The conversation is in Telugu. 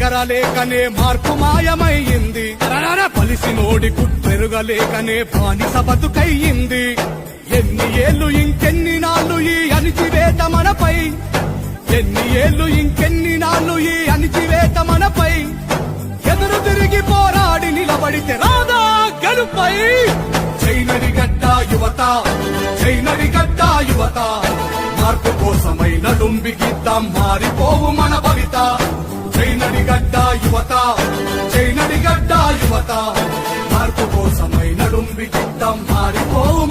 ఎగరలేకనే మార్పు మాయమైంది. పలిసి నోడి కుట్టెరుగలేకనే బానిస బతుకయ్యింది. ఎన్ని ఏళ్ళు ఇంకెన్ని నాళ్ళు ఈ అణిచివేత మనపై? ఎన్ని ఏళ్ళు ఇంకెన్ని నాళ్ళు ఈ అణిచివేత మనపై? ఎదురు తిరిగి పోరాడి నిలబడితే రాదా గడుపై. చైనడి గడ్డ యువత చైనడి గడ్డ యువత. మార్పు కోసమైన డుంబికిద్దాం మారిపోవు మన భవిత. చైనడి యువత చైనడిగడ్డ యువత. మార్పు కోసమై చిత్తం మారిపోవు